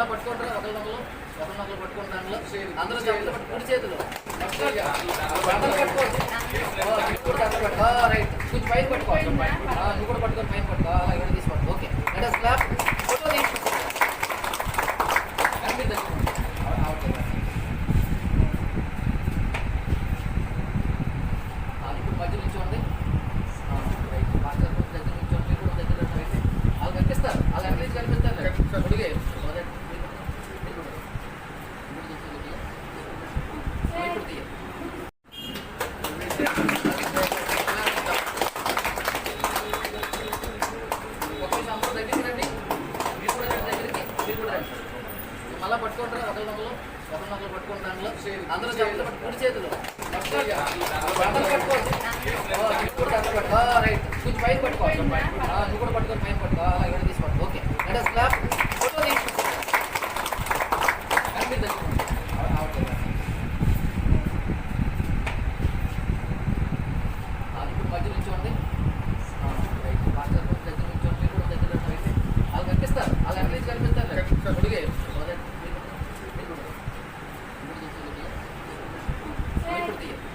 అలా పట్టుకుంటారు నగలు ఒకరినొకరు పట్టుకున్న పట్టుకుంటారు. అందరూ చేతులు కుడి చేతులు. రైట్. కొంచెం పైన నువ్వు కూడా పట్టుకొని పైన పట్టుకో. అలా ఇక్కడ ఓకే. అంటే స్లాబ్ మళ్ళా పట్టుకుంటారా ఒకరి నొక్కలు ఒకరి నొక్కలు పట్టుకున్న అందరూ చేతులు పట్టు కుడి చేతులు పట్టుకోండి. రైట్ కొంచెం పైన పట్టుకోవాలి నువ్వు కూడా పట్టుకొని పైన పట్టుకో అలా ఇక్కడ తీసుకోండి okay let us clap. por día.